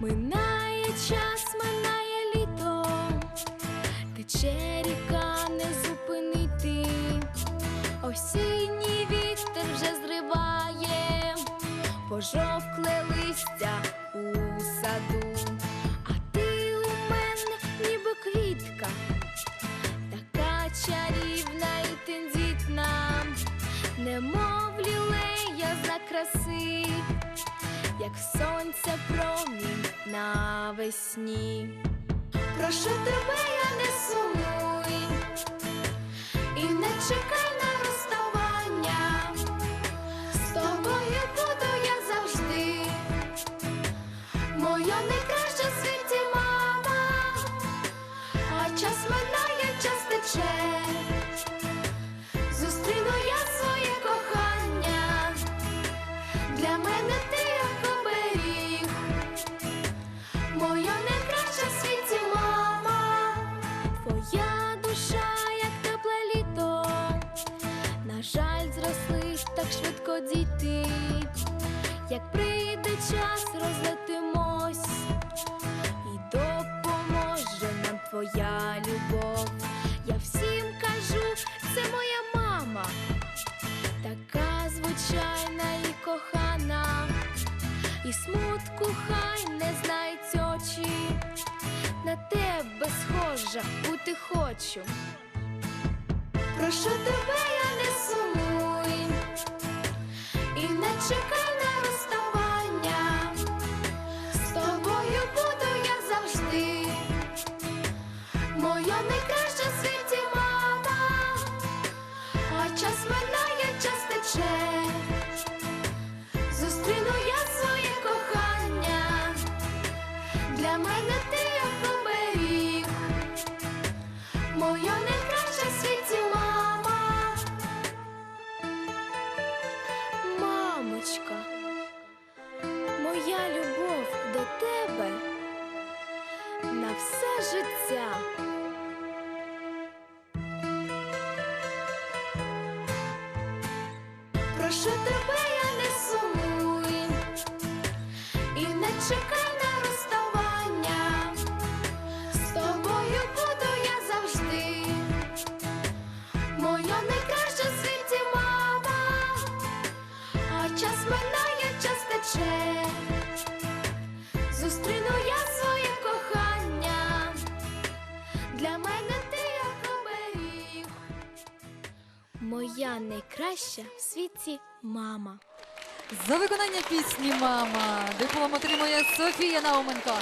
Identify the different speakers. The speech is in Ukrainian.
Speaker 1: Минає час, минає літо, тече ріка не зупинити. Осінній вітер вже зриває, пожовкле листя у саду. А ти у мене ніби квітка, така чарівна і тендітна, немов лілея за краси, як сонце промінь навесні. Прошу тебе, так швидко діти, як прийде час, розлетимось, і допоможе нам твоя любов. Я всім кажу, це моя мама, така звичайна і кохана, і смутку хай не знають очі, на тебе схожа бути хочу. Прошу тебе, я не сумуй і не чекай на розставання. З тобою буду я завжди, моя найкраща Мамочка, моя любов до тебе на все життя. Прошу тебе, я не сумуй і не чекай Моя найкраща в світі мама.
Speaker 2: За виконання пісні Мама диплом отримує Софія Науменко.